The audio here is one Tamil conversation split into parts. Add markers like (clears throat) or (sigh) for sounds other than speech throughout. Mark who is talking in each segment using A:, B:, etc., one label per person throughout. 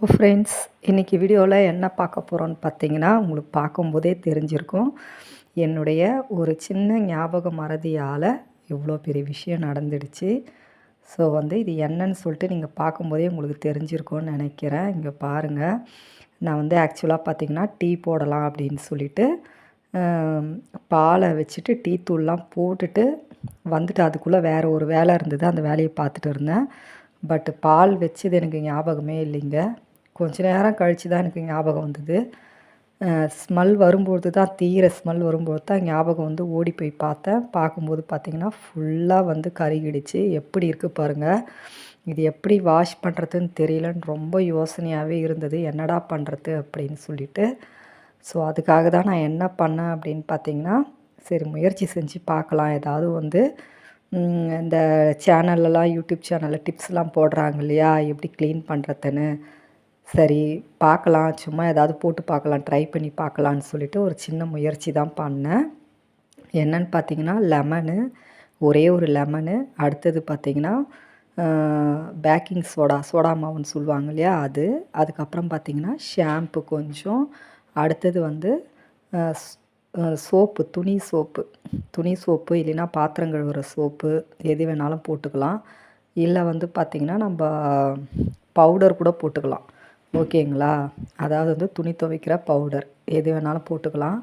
A: ஹலோ ஃப்ரெண்ட்ஸ் இன்றைக்கி வீடியோவில் என்ன பார்க்க போகிறோன்னு பார்த்தீங்கன்னா உங்களுக்கு பார்க்கும்போதே தெரிஞ்சிருக்கும். என்னுடைய ஒரு சின்ன ஞாபக மறதியால் இவ்வளோ பெரிய விஷயம் நடந்துடுச்சு. ஸோ வந்து இது என்னன்னு சொல்லிட்டு நீங்கள் பார்க்கும்போதே உங்களுக்கு தெரிஞ்சிருக்கோன்னு நினைக்கிறேன். இங்கே பாருங்கள் நான் வந்து ஆக்சுவலாக பார்த்தீங்கன்னா டீ போடலாம் அப்படின்னு சொல்லிட்டு பாலை வச்சுட்டு டீ தூள்லாம் போட்டுட்டு வந்துட்டு அதுக்குள்ளே வேறு ஒரு வேலை இருந்தது. அந்த வேலையை பார்த்துட்டு இருந்தேன். பட் பால் வச்சது எனக்கு ஞாபகமே இல்லைங்க. கொஞ்ச நேரம் கழித்து தான் எனக்கு ஞாபகம் வந்தது. ஸ்மெல் வரும்போது தான் தீர ஸ்மெல் வரும்போது தான் ஞாபகம் வந்து ஓடி போய் பார்த்தேன். பார்க்கும்போது பார்த்தீங்கன்னா ஃபுல்லாக வந்து கருகிடுச்சு. எப்படி இருக்குது பாருங்கள் இது எப்படி வாஷ் பண்ணுறதுன்னு தெரியலன்னு ரொம்ப யோசனையாகவே இருந்தது. என்னடா பண்ணுறது அப்படின்னு சொல்லிட்டு. ஸோ அதுக்காக தான் நான் என்ன பண்ணேன் அப்படின்னு பார்த்தீங்கன்னா சரி முயற்சி செஞ்சு பார்க்கலாம். ஏதாவது வந்து இந்த சேனல்லலாம் யூடியூப் சேனலில் டிப்ஸ்லாம் போடுறாங்க இல்லையா? எப்படி க்ளீன் பண்ணுறதுன்னு சரி பார்க்கலாம் சும்மா ஏதாவது போட்டு பார்க்கலாம் ட்ரை பண்ணி பார்க்கலான்னு சொல்லிட்டு ஒரு சின்ன முயற்சி தான் பண்ணேன். என்னன்னு பார்த்தீங்கன்னா லெமனு ஒரே ஒரு லெமனு அடுத்தது பார்த்தீங்கன்னா பேக்கிங் சோடா சோடா மாவுன்னு சொல்லுவாங்க இல்லையா அது. அதுக்கப்புறம் பார்த்தீங்கன்னா ஷாம்பு கொஞ்சம். அடுத்தது வந்து சோப்பு துணி சோப்பு. துணி சோப்பு இல்லைன்னா பாத்திரம் கழுவுற சோப்பு எது வேணாலும் போட்டுக்கலாம். இல்லை வந்து பார்த்திங்கன்னா நம்ம பவுடர் கூட போட்டுக்கலாம். ஓகேங்களா? அதாவது வந்து துணி துவைக்கிற பவுடர் எது வேணாலும் போட்டுக்கலாம்.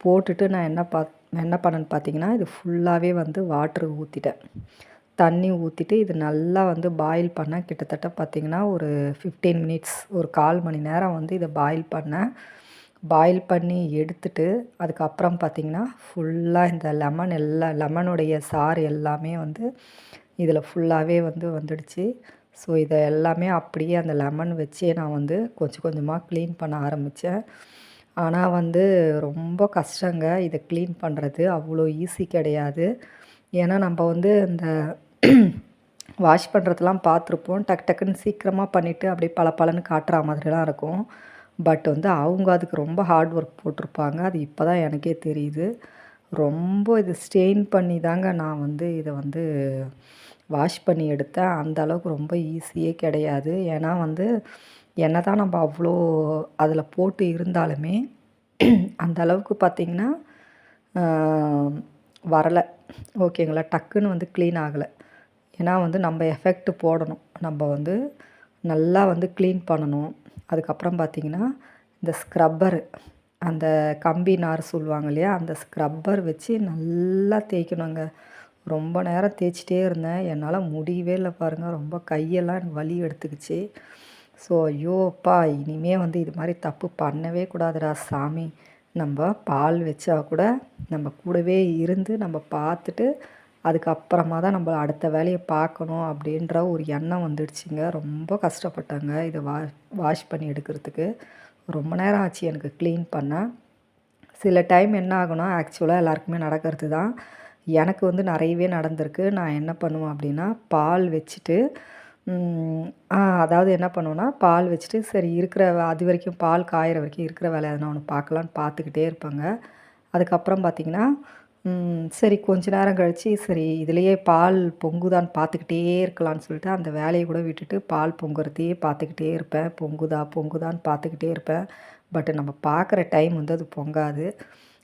A: போட்டுட்டு நான் என்ன பாத் என்ன பண்ணேன்னு பார்த்தீங்கன்னா இது ஃபுல்லாகவே வந்து வாட்ரு ஊற்றிட்டேன் தண்ணி ஊற்றிட்டு இது நல்லா வந்து பாயில் பண்ணேன் கிட்டத்தட்ட பார்த்திங்கன்னா ஒரு ஃபிஃப்டீன் மினிட்ஸ் ஒரு கால் மணி நேரம் வந்து இதை பாயில் பண்ணேன். பாயில் பண்ணி எடுத்துட்டு அதுக்கப்புறம் பார்த்தீங்கன்னா ஃபுல்லாக இந்த லெமன் எல்லா லெமனுடைய சாறு எல்லாமே வந்து இதில் ஃபுல்லாகவே வந்து வந்துடுச்சு. ஸோ இதை எல்லாமே அப்படியே அந்த லெமன் வச்சே நான் வந்து கொஞ்சம் கொஞ்சமாக க்ளீன் பண்ண ஆரம்பித்தேன் ஆனால் வந்து ரொம்ப கஷ்டங்க. இதை க்ளீன் பண்ணுறது அவ்வளோ ஈஸி கிடையாது. ஏன்னா நம்ம வந்து இந்த (clears throat) வாஷ் பண்ணுறதெல்லாம் பார்த்துருப்போம். டக் டக்குன்னு சீக்கிரமாக பண்ணிவிட்டு அப்படியே பல பலன்னு காட்டுற மாதிரிலாம் இருக்கும். பட் வந்து அவங்க அதுக்கு ரொம்ப ஹார்ட் ஒர்க் போட்டிருப்பாங்க. அது இப்போ தான் எனக்கே தெரியுது. ரொம்ப இது ஸ்டெயின் பண்ணி தாங்க நான் வந்து இதை வந்து வாஷ் பண்ணி எடுத்தேன் அந்த அளவுக்கு ரொம்ப ஈஸியே கிடையாது. ஏன்னா வந்து என்ன தான் நம்ம அவ்வளோ அதில் போட்டு இருந்தாலுமே அந்த அளவுக்கு பார்த்திங்கன்னா வரலை. ஓகேங்களா? டக்குன்னு வந்து க்ளீன் ஆகலை. ஏன்னா வந்து நம்ம எஃபெக்ட் போடணும். நம்ம வந்து நல்லா வந்து க்ளீன் பண்ணணும். அதுக்கப்புறம் பார்த்திங்கன்னா இந்த ஸ்க்ரப்பரு அந்த கம்பி நார் சொல்லுவாங்க இல்லையா? அந்த ஸ்க்ரப்பர் வச்சு நல்லா தேய்க்கணுங்க. ரொம்ப நேரம் தேய்ச்சிட்டே இருந்தேன். என்னால் முடியவே இல்லை பாருங்கள் ரொம்ப கையெல்லாம் எனக்கு வலி எடுத்துக்கிச்சு. ஸோ ஐயோப்பா இனிமே வந்து இது மாதிரி தப்பு பண்ணவே கூடாதுடா சாமி. நம்ம பால் வச்சா கூட நம்ம கூடவே இருந்து நம்ம பார்த்துட்டு அதுக்கப்புறமா தான் நம்ம அடுத்த வேலையை பார்க்கணும் அப்படின்ற ஒரு எண்ணம் வந்துடுச்சுங்க. ரொம்ப கஷ்டப்பட்டாங்க இதை வா வாஷ் பண்ணி எடுக்கிறதுக்கு. ரொம்ப நேரம் ஆச்சு எனக்கு க்ளீன் பண்ண. சில டைம் என்ன ஆகுனா ஆக்சுவலாக எல்லாருக்குமே நடக்கிறது தான். எனக்கு வந்து நிறையவே நடந்திருக்கு. நான் என்ன பண்ணுவேன் அப்படின்னா பால் வச்சுட்டு அதாவது என்ன பண்ணுவேன்னா பால் வச்சுட்டு சரி இருக்கிற அது வரைக்கும் பால் காயிற வரைக்கும் இருக்கிற வேலை நான் ஒன்று பார்க்கலான்னு பார்த்துக்கிட்டே இருப்பாங்க. அதுக்கப்புறம் பார்த்தீங்கன்னா சரி கொஞ்ச நேரம் கழித்து சரி இதுலேயே பால் பொங்குதான்னு பார்த்துக்கிட்டே இருக்கலாம்னு சொல்லிட்டு அந்த வேலையை கூட விட்டுட்டு பால் பொங்குறதையே பார்த்துக்கிட்டே இருப்பேன். பொங்குதா பொங்குதான்னு பார்த்துக்கிட்டே இருப்பேன். பட் நம்ம பார்க்குற டைம் வந்து அது பொங்காது.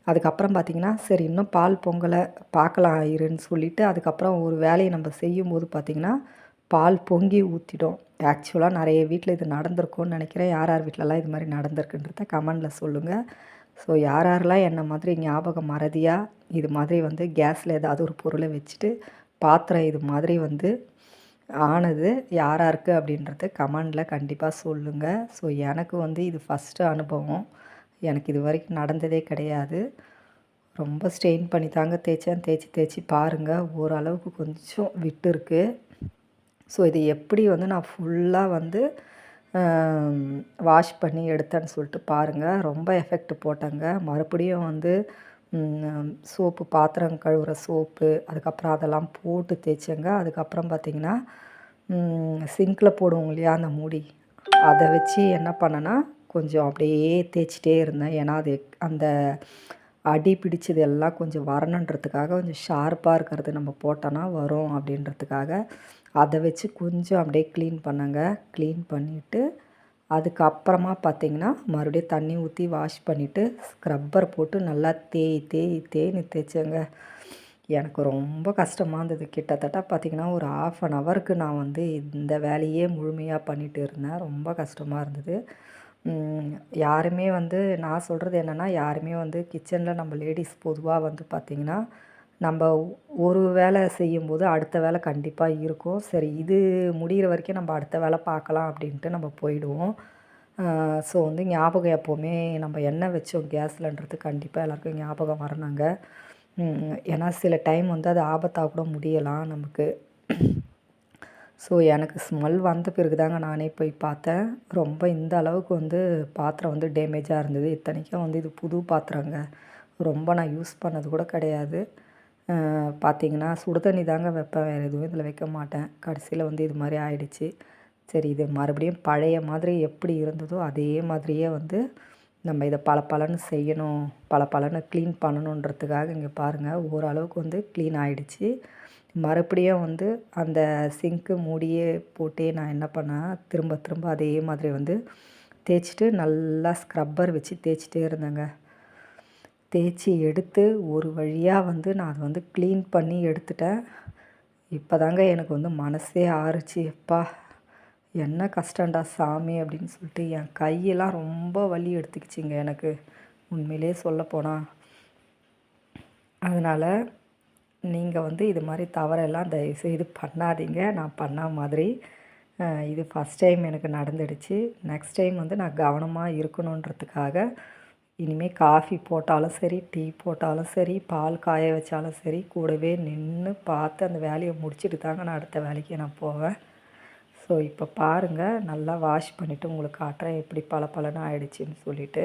A: அதுக்கப்புறம் பார்த்திங்கன்னா சரி இன்னும் பால் பொங்கலை பார்க்கலாம் இருன்னு சொல்லிவிட்டு அதுக்கப்புறம் ஒரு வேலையை நம்ம செய்யும்போது பார்த்திங்கன்னா பால் பொங்கி ஊற்றிடும் ஆக்சுவலாக நிறைய வீட்டில் இது நடந்திருக்கும்னு நினைக்கிறேன். யார் யார் வீட்டிலலாம் இது மாதிரி நடந்திருக்குன்றத கமெண்டில் சொல்லுங்கள் ஸோ யார் யாரெல்லாம் என்ன மாதிரி ஞாபகம் மறதியாக இது மாதிரி வந்து கேஸில் ஏதாவது ஒரு பொருளை வச்சுட்டு பாத்திரம் இது மாதிரி வந்து ஆனது யார் யாருக்கு அப்படின்றது கமெண்டில் கண்டிப்பாக சொல்லுங்கள் ஸோ எனக்கு வந்து இது ஃபஸ்ட்டு அனுபவம். எனக்கு இது வரைக்கும் நடந்ததே கிடையாது. ரொம்ப ஸ்ட்ரெயின் பண்ணி தாங்க தேய்ச்சேன். தேய்ச்சி தேய்ச்சி பாருங்கள் ஓரளவுக்கு கொஞ்சம் விட்டு இருக்கு. ஸோ இது எப்படி வந்து நான் ஃபுல்லாக வந்து வாஷ் பண்ணி எடுத்தேன்னு சொல்லிட்டு பாருங்கள் ரொம்ப எஃபெக்ட் போட்டேங்க. மறுபடியும் வந்து சோப்பு பாத்திரம் கழுவுற சோப்பு அதுக்கப்புறம் அதெல்லாம் போட்டு தேய்ச்சேங்க. அதுக்கப்புறம் பார்த்திங்கன்னா சிங்கில் போடுவோம் இல்லையா அந்த மூடி. அதை வச்சு என்ன பண்ணேன்னா கொஞ்சம் அப்படியே தேய்ச்சிட்டே இருந்தேன். ஏன்னா அது அந்த அடி பிடிச்சது எல்லாம் கொஞ்சம் வரணுன்றதுக்காக கொஞ்சம் ஷார்ப்பாக இருக்கிறது நம்ம போட்டோன்னா வரும் அப்படின்றதுக்காக அதை வச்சு கொஞ்சம் அப்படியே க்ளீன் பண்ணுங்க. க்ளீன் பண்ணிவிட்டு அதுக்கப்புறமா பார்த்தீங்கன்னா மறுபடியும் தண்ணி ஊற்றி வாஷ் பண்ணிவிட்டு ஸ்க்ரப்பர் போட்டு நல்லா தேய் தேய் தேய்னு தேய்ச்சேங்க. எனக்கு ரொம்ப கஷ்டமாக இருந்தது. கிட்டத்தட்ட பார்த்திங்கன்னா ஒரு ஆஃப் அன் ஹவருக்கு நான் வந்து இந்த வேலையே முழுமையாக பண்ணிகிட்டு இருந்தேன். ரொம்ப கஷ்டமாக இருந்தது. யாருமே வந்து நான் சொல்கிறது என்னென்னா யாருமே வந்து கிச்சனில் நம்ம லேடிஸ் பொதுவாக வந்து பார்த்திங்கன்னா நம்ம ஒரு வேலை செய்யும்போது அடுத்த வேலை கண்டிப்பாக இருக்கும். சரி இது முடிகிற வரைக்கும் நம்ம அடுத்த வேலை பார்க்கலாம் அப்படின்ட்டு நம்ம போயிடுவோம். ஸோ வந்து ஞாபகம் எப்போவுமே நம்ம எண்ணெய் வச்சோம் கேஸ் சிலிண்டருக்கு கண்டிப்பாக எல்லாருக்கும் ஞாபகம் வரணுங்க. ஏன்னா சில டைம் வந்து அது ஆபத்தாக கூட முடியலாம் நமக்கு. ஸோ எனக்கு ஸ்மெல் வந்த பிறகு தாங்க நானே போய் பார்த்தேன். ரொம்ப இந்த அளவுக்கு வந்து பாத்திரம் வந்து டேமேஜாக இருந்தது. இத்தனைக்கும் வந்து இது புது பாத்திரங்க. ரொம்ப நான் யூஸ் பண்ணது கூட கிடையாது. பார்த்தீங்கன்னா சுடு தண்ணி தாங்க வைப்பேன். வேறு எதுவும் இதில் வைக்க மாட்டேன். கடைசியில் வந்து இது மாதிரி ஆயிடுச்சு. சரி இது மறுபடியும் பழைய மாதிரி எப்படி இருந்ததோ அதே மாதிரியே வந்து நம்ம இதை பல பலன்னு செய்யணும் பல பலன்னு க்ளீன் பண்ணணுன்றதுக்காக இங்கே பாருங்கள் ஓரளவுக்கு வந்து க்ளீன் ஆகிடுச்சு மறுபடியும் வந்து அந்த சிங்க்கு மூடியே போட்டே நான் என்ன பண்ணேன்? திரும்ப திரும்ப அதே மாதிரி வந்து தேய்ச்சிட்டு நல்லா ஸ்க்ரப்பர் வச்சு தேய்ச்சிட்டே இருந்தேங்க. தேய்ச்சி எடுத்து ஒரு வழியாக வந்து நான் அதை வந்து க்ளீன் பண்ணி எடுத்துட்டேன். இப்போ தாங்க எனக்கு வந்து மனசே ஆறுச்சு. எப்பா என்ன கஷ்டம்டா சாமி அப்படின்னு சொல்லிட்டு என் கையெல்லாம் ரொம்ப வலி எடுத்துக்கிச்சிங்க எனக்கு. உண்மையிலே சொல்லப்போனால் அதனால் நீங்கள் வந்து இது மாதிரி தவறெல்லாம் தயவுசெய்து பண்ணாதீங்க. நான் பண்ண மாதிரி இது ஃபஸ்ட் டைம் எனக்கு நடந்துடுச்சு. நெக்ஸ்ட் டைம் வந்து நான் கவனமாக இருக்கணுன்றதுக்காக இனிமேல் காஃபி போட்டாலும் சரி டீ போட்டாலும் சரி பால் காய வச்சாலும் சரி கூடவே நின்று பார்த்து அந்த வேலையை முடிச்சுட்டு தாங்க நான் அடுத்த வேலைக்கு நான் போவேன். ஸோ இப்போ பாருங்கள் நல்லா வாஷ் பண்ணிவிட்டு உங்களுக்கு காட்டுறேன் எப்படி பல பலன்னு ஆயிடுச்சின்னு சொல்லிவிட்டு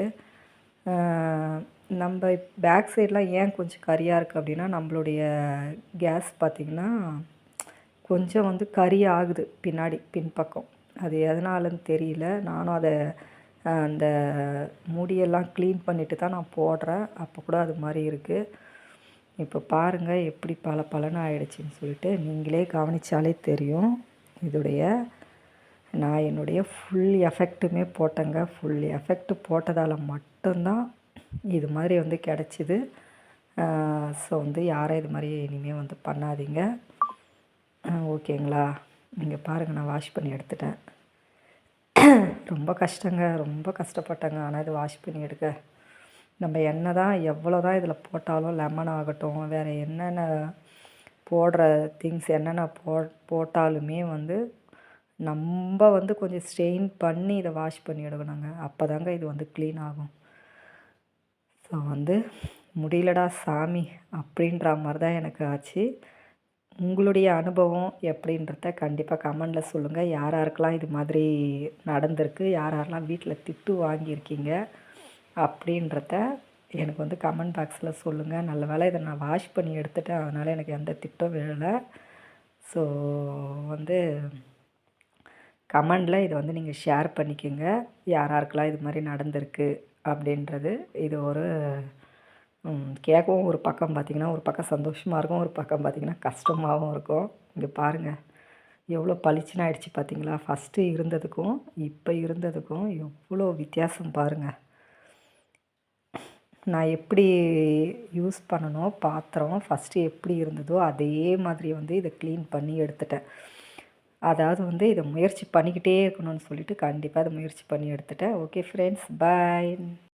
A: நம்ம பேக் சைடெலாம் ஏன் கொஞ்சம் கரியாக இருக்குது அப்படின்னா நம்மளுடைய கேஸ் பார்த்திங்கன்னா கொஞ்சம் வந்து கறி ஆகுது பின்னாடி பின்பக்கம். அது எதனாலன்னு தெரியல. நானும் அதை அந்த முடியெல்லாம் க்ளீன் பண்ணிவிட்டு தான் நான் போடுறேன். அப்போ கூட அது மாதிரி இருக்குது இப்போ பாருங்கள் எப்படி பல பலன்னு ஆகிடுச்சின்னு சொல்லிட்டு நீங்களே கவனித்தாலே தெரியும். இதோடைய நான் என்னுடைய ஃபுல் எஃபெக்ட்டுமே போட்டேங்க. ஃபுல் எஃபெக்ட் போட்டதால் மட்டும்தான் இது மாதிரி வந்து கிடச்சிது. ஸோ வந்து யாரும் இது மாதிரி இனிமேல் வந்து பண்ணாதீங்க. ஓகேங்களா? நீங்கள் பாருங்கள் நான் வாஷ் பண்ணி எடுத்துட்டேன். ரொம்ப கஷ்டங்க ரொம்ப கஷ்டப்பட்டேங்க. ஆனால் இது வாஷ் பண்ணி எடுக்க. நம்ம என்ன தான் எவ்வளோ தான் இதில் போட்டாலும் லெமன் ஆகட்டும் வேறு என்னென்ன போடுற திங்ஸ் என்னென்ன போ போட்டாலுமே வந்து நம்ம வந்து கொஞ்சம் ஸ்ட்ரெயின் பண்ணி இதை வாஷ் பண்ணி எடுக்கணுங்க. அப்போ தாங்க இது வந்து க்ளீன் ஆகும். ஸோ வந்து முடியலடா சாமி அப்படின்ற மாதிரி தான் எனக்கு ஆச்சு. உங்களுடைய அனுபவம் எப்படின்றத கண்டிப்பாக கமெண்டில் சொல்லுங்கள் யார் யாருக்கெல்லாம் இது மாதிரி நடந்திருக்கு. யார் யாரெல்லாம் வீட்டில் திட்டு வாங்கியிருக்கீங்க அப்படின்றத எனக்கு வந்து கமெண்ட் பாக்ஸில் சொல்லுங்கள் நல்ல வேலை இதை நான் வாஷ் பண்ணி எடுத்துட்டேன். அதனால் எனக்கு எந்த திட்டம் விழலை. ஸோ வந்து கமெண்டில் இதை வந்து நீங்கள் ஷேர் பண்ணிக்கோங்க. யார் யாருக்கெல்லாம் இது மாதிரி நடந்திருக்கு. அப்படின்றது இது ஒரு கேட்கவும் ஒரு பக்கம் பார்த்திங்கன்னா ஒரு பக்கம் சந்தோஷமாக இருக்கும் ஒரு பக்கம் பார்த்திங்கன்னா கஷ்டமாகவும் இருக்கும். இங்கே பாருங்கள் எவ்வளோ பளிச்சுன்னு ஆயிடுச்சு பார்த்தீங்களா? ஃபஸ்ட்டு இருந்ததுக்கும் இப்போ இருந்ததுக்கும் எவ்வளோ வித்தியாசம் பாருங்கள் நான் எப்படி யூஸ் பண்ணணும் பாத்திரம் ஃபஸ்ட்டு எப்படி இருந்ததோ அதே மாதிரி வந்து இதை க்ளீன் பண்ணி எடுத்துட்டேன். அதாவது வந்து இதை முயற்சி பண்ணிக்கிட்டே இருக்கணும்னு சொல்லிட்டு கண்டிப்பாக அதை முயற்சி பண்ணி எடுத்துட்டேன். Okay friends bye